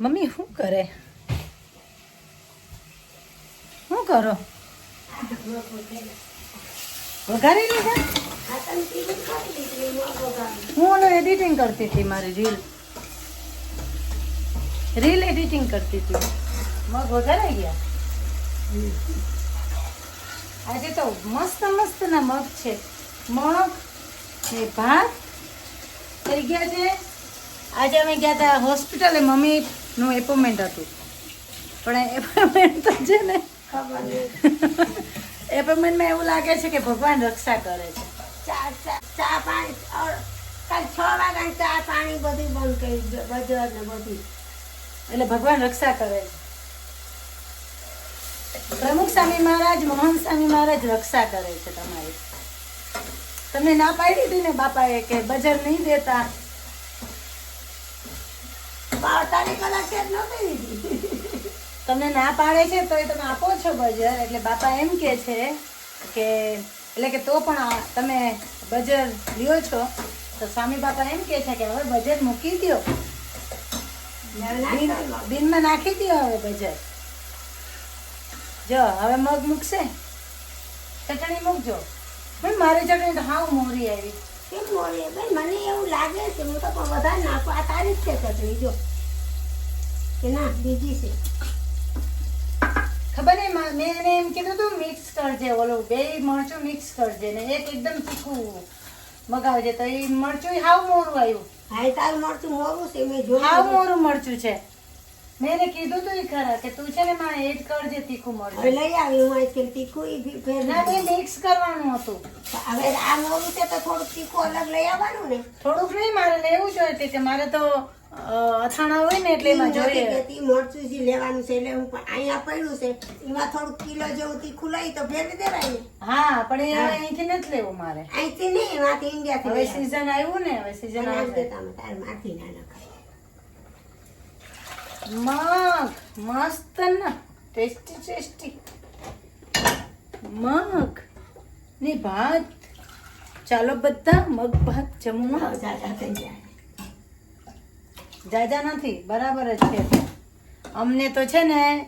Mummy, શું કરે? શું કરો? વઘારી લીધા? હું એડિટિંગ કરતી હતી મારી રીલ રીલ એડિટિંગ કરતી હતી. મગ વઘારાઈ ગયા? આજે તો મસ્ત મસ્ત ના મગ છે. મગ ને ભાત. થઈ ગયા છે? આજે અમે ગયા હતા હોસ્પિટલે મમ્મીનું એપોઇન્ટમેન્ટ હતું. પણ એપોઇન્ટમેન્ટ તો છે ને એપોઇન્ટમેન્ટમાં એવું લાગે છે કે ભગવાન રક્ષા કરે છે. ચા ચા ચા પાણી કાલ છ વાગ્યા ચા પાણી બધું બંધ કરી બજાર ને બધું. એટલે ભગવાન રક્ષા કરે છે. પ્રમુખ સ્વામી મહારાજ મોહન સ્વામી મહારાજ રક્ષા કરે છે તમારી. તમને ના પાડી હતી ને બાપાએ કે બજાર નહીં દેતા? અડતાલીસ કલાક છે જ નહોતી દીધી? તમને ના પાડે છે તો એ તમે આપો છો બજાર. એટલે બાપા એમ કે છે કે, એટલે કે તો પણ તમે બજાર લ્યો છો. તો સ્વામી બાપા એમ કે છે કે હવે બજાર મૂકી દો બિન, બિનમાં નાખી દો હવે બજાર. જો, હવે મગ મૂકશે. ચટણી મૂકજો. પણ મારી ચટણી તો હાવ મોરી આવી. કેમ મોરી? ભાઈ, મને એવું લાગે છે, હું તો પણ વધારે નાખું. આ તારી જ છે ચટણી, જો. કે ના બીજી છે. ખબર નહીં મા- મેં એને એમ કીધું હતું મિક્સ કરજે ઓલું બે મરચું મિક્સ કરજે ને એક એકદમ તીખું મગાવજે. તો એ મરચું હાવ મોરું આવ્યું. હા તારું મળતું મોરું છે મેં હાવ જોયું મોરું મરચું છે. મેં એને કીધું તું ખરા કે તું છે ને માં એડ કરજે તીખું મરચું. લઈ આવી હું અહીંથી તીખું ના તે મિક્સ કરવાનું હતું. હવે આ મોરું છે તો થોડુંક તીખું અલગ લઈ આવવાનું ને. થોડુંક નહીં મારે લેવું જોઈએ કે- કે મારે તો અથાણા હોય ને એટલે એમાં જોઈએ મરચું જે લેવાનું છે એટલે હું અહીંયા પડ્યું છે. એમાં થોડું કિલો જેવું તીખું લઈ તો ફેરવી દેવાય હા પણ એ અહીંથી નથી લેવું મારે. અહીંથી નહીં એમાંથી ઇન્ડિયાથી હવે સીઝન આવ્યું ને હવે સીઝન આવશે. દેતા તાર માથી ના નખાય. મગ મસ્ત ને ટેસ્ટી ટેસ્ટી. મગ ને ભાત. ચાલો બધા મગ ભાત જમવા. થઈ જાય જાજા નથી, બરાબર જ છે. અમને તો છે ને,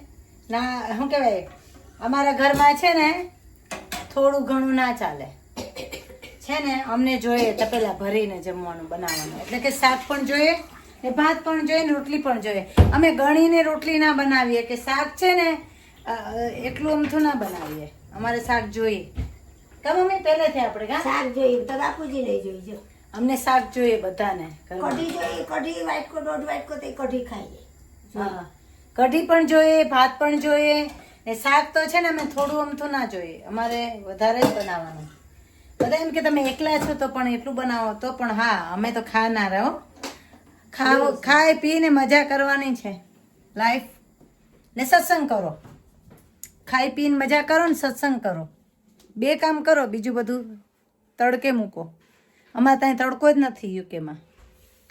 ના, શું કહેવાય, અમારા ઘરમાં છે ને, થોડું ઘણું ના ચાલે. છે ને, અમને જોઈએ તપેલા ભરીને જમવાનું બનાવવાનું. એટલે કે શાક પણ જોઈએ, ને ભાત પણ જોઈએ, ને રોટલી પણ જોઈએ. અમે ગણીને રોટલી ના બનાવીએ કે શાક છે ને એટલું અમથું ના બનાવીએ. અમારે શાક જોઈએ. કે મમ્મી, પહેલેથી આપણે શાક જોઈએ, તો બાપુજી નહીં જોઈ, જો. અમને શાક જોઈએ બધાને કઢી જોઈએ કઢી વાટકો દોઢ વાટકો તે કઢી ખાઈએ. હા. કઢી પણ જોઈએ ભાત પણ જોઈએ. ને શાક તો છે ને અમે થોડું અમથું ના જોઈએ. અમારે વધારે જ બનાવવાનું. બધા એમ કે તમે એકલા છો તો પણ એટલું બનાવો તો પણ હા અમે તો ખાનાર હો. ખાવ ખાઈ પીને મજા કરવાની છે. લાઈફ ને સત્સંગ કરો. ખાઈ પીને મજા કરો ને સત્સંગ કરો. બે કામ કરો બીજું બધું તડકે મૂકો. અમારે ત્યાં તડકો જ નથી યુકેમાં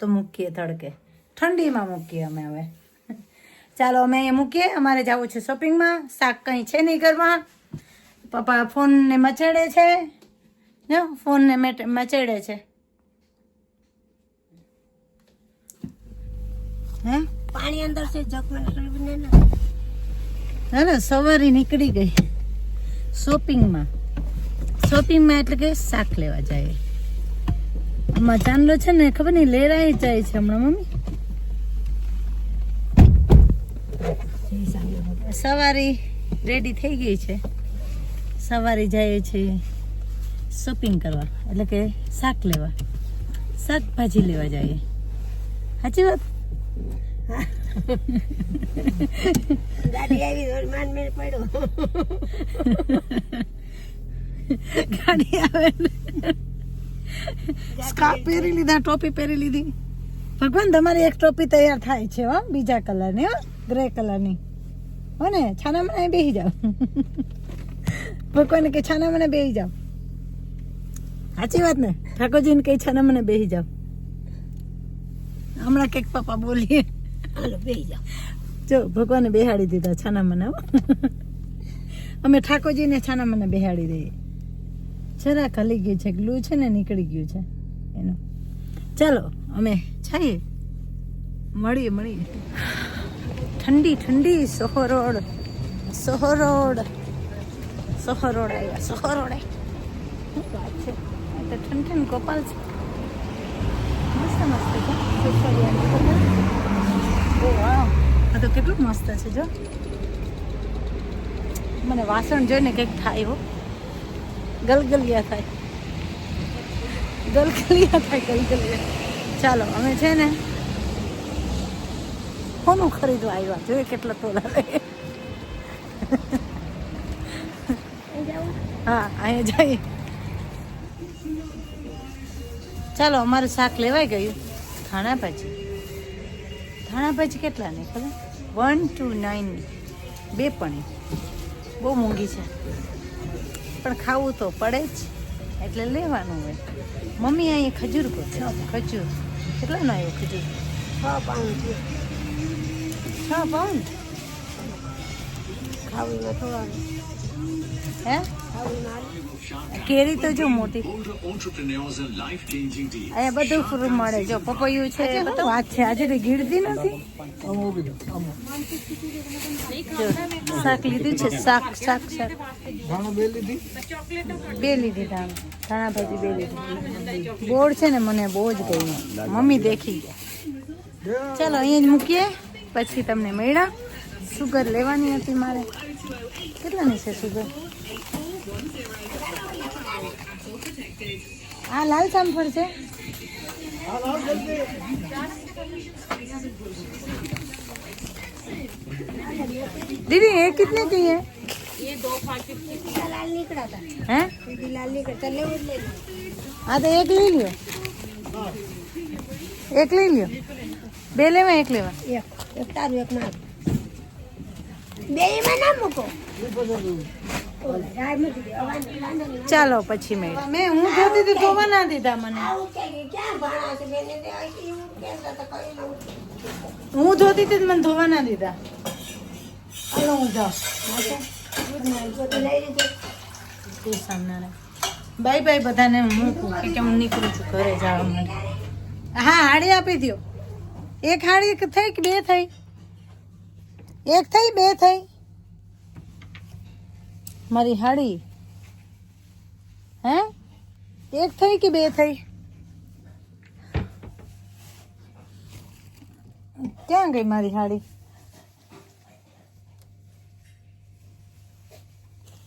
તો મૂકીએ તડકે. ઠંડીમાં મૂકીએ અમે હવે. ચાલો અમે અહીંયા મૂકીએ. અમારે જવું છે શોપિંગમાં. શાક કંઈ છે નહીં ઘરમાં. પપ્પા ફોનને મચેડે છે. જો ફોનને મેટ- મચેડે છે. હે? પાણી અંદર છે જગ મને ને સવારે નીકળી ગઈ. શોપિંગમાં. શોપિંગમાં એટલે કે શાક લેવા જાય. આમાં ચાંદલો છે ને ખબર નહીં લેરાઈ જાય છે હમણાં મમ્મી. સવારી રેડી થઈ ગઈ છે. સવારે જાય છે શોપિંગ કરવા એટલે કે શાક લેવા. શાકભાજી લેવા જઈએ સાચી વાત? ગાડી આવી પડ્યો. ગાડી આવે સ્કાર્ફ પહેરી લીધા ટોપી પહેરી લીધી. ભગવાન તમારી એક ટોપી તૈયાર થાય છે હો બીજા કલરની હો ગ્રે કલરની. હો ને છાના મને બેસી જાઓ. ભગવાન કે છાના મને બેસી જાઓ. સાચી વાત ને? ઠાકોરજીને કઈ છાના મને બેસી જાઓ. હમણાં કંઈક પપ્પા બોલીએ. હાલો બેસી જાઓ. જો ભગવાને બેહાડી દીધા છાના મને હો અમે ઠાકોરજીને છાના મને બેહાડી દઈએ. જરાક હલી ગયું છે ગ્લુ છે ને નીકળી ગયું છે. એનું. ચાલો, અમે છાઈએ મળીએ મળીએ. ઠંડી ઠંડી સહરોડ સહરોડ સહરોડ રોડ સોહો આવ્યા. સોહો શું વાત છે? તો ઠંડ ગોપાલ છે. મસ્ત મસ્ત છે. કપલ. આ તો કેટલું મસ્ત છે, જો. મને વાસણ જોઈને કંઈક થાય, હો. ગલગલિયા થાય. ગલગલિયા થાય, ગલગલિયા. ચાલો, અમે છે ને કોનું ખરીદવા આવ્યા. જોઈએ કેટલા તોલા લે હા, અહીંયા જઈએ. ચાલો, અમારું શાક લેવાઈ ગયું. થાણા પછી થાણા પછી કેટલા ને ખબર? વન ટુ નાઇન બે પણ. બહુ મોંઘી છે. પણ ખાવું તો પડે જ. એટલે લેવાનું હોય. મમ્મી અહીંયા ખજૂર ગોતે. ખજૂર. કેટલાનો આવ્યો ખજૂર? છ પાઉન્ડ છ. પાઉન્ડ? ખાવીને થોડા હે? કેરી તો જો મોટી. અહીંયા બધું ફ્રૂટ મળે. જો પપૈયું છે બધું. વાત છે. આજે તો ગીરતી નથી. શાક લીધું છે. શાક શાક શાક. બે લીધી? ધાણા. ધાણા ભાજી બે લીધી. બોર્ડ છે ને મને બહુ જ ગયું મમ્મી દેખી ગયા. ચાલો અહીંયા જ મૂકીએ. પછી તમને મળ્યા. સુગર લેવાની હતી મારે કેટલાની છે સુગર આ લાલ જામફળ છે दीदी ये कितने की है લાલ નીકળ્યા હતા हैं સીધી લાલ નીકળતા લેવું જ નહીં हाँ तो एक ले लियो एक ले लियो બે લેવા એક લેવા એક એક તારું એક મારું બે ના મૂકો. ચાલો પછી મેં. મેં હું જોતી હતી ધોવા ના દીધા મને. હું ધોતી હતી મને ધોવા ના દીધા. હાલો હું જાઉં. બધું લઈ લીધું તું સામના બાય બાય બધાને હું મૂકું કે કે હું નીકળું છું ઘરે જવા માટે. હા હાડી આપી દો એક હાડી થઈ કે બે થઈ? એક થઈ, બે થઈ. મારી હાડી. હે? એક થઈ કે બે થઈ? ક્યાં ગઈ મારી હાડી?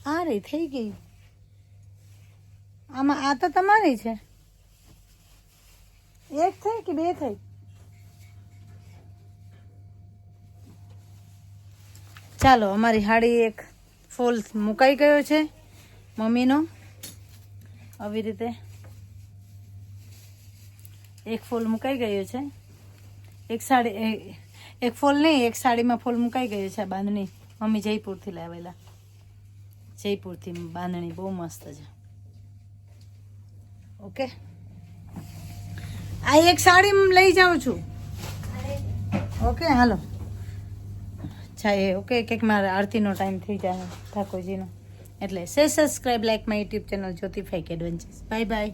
આ રહી, થઈ ગઈ. આમાં આ તો તમારી છે. એક થઈ કે બે થઈ? ચાલો અમારી હાડી એક ફૂલ મુકાઈ ગયો છે મમ્મીનો. આવી રીતે એક ફૂલ મુકાઈ ગયો છે. એક સાડી એક ફૂલ નહીં એક સાડીમાં ફૂલ મુકાઈ ગયો છે બાંધણી. મમ્મી જયપુરથી લાવેલા. જયપુરથી બાંધણી બહુ મસ્ત છે. ઓકે? આ એક સાડી હું લઈ જાઉં છું. ઓકે હાલો. જાય ઓકે, કંઈક મારે આરતીનો ટાઈમ થઈ જાય, ઠાકોરજીનો. એટલે સે subscribe like my YouTube channel જ્યોતિફાઈક adventures bye by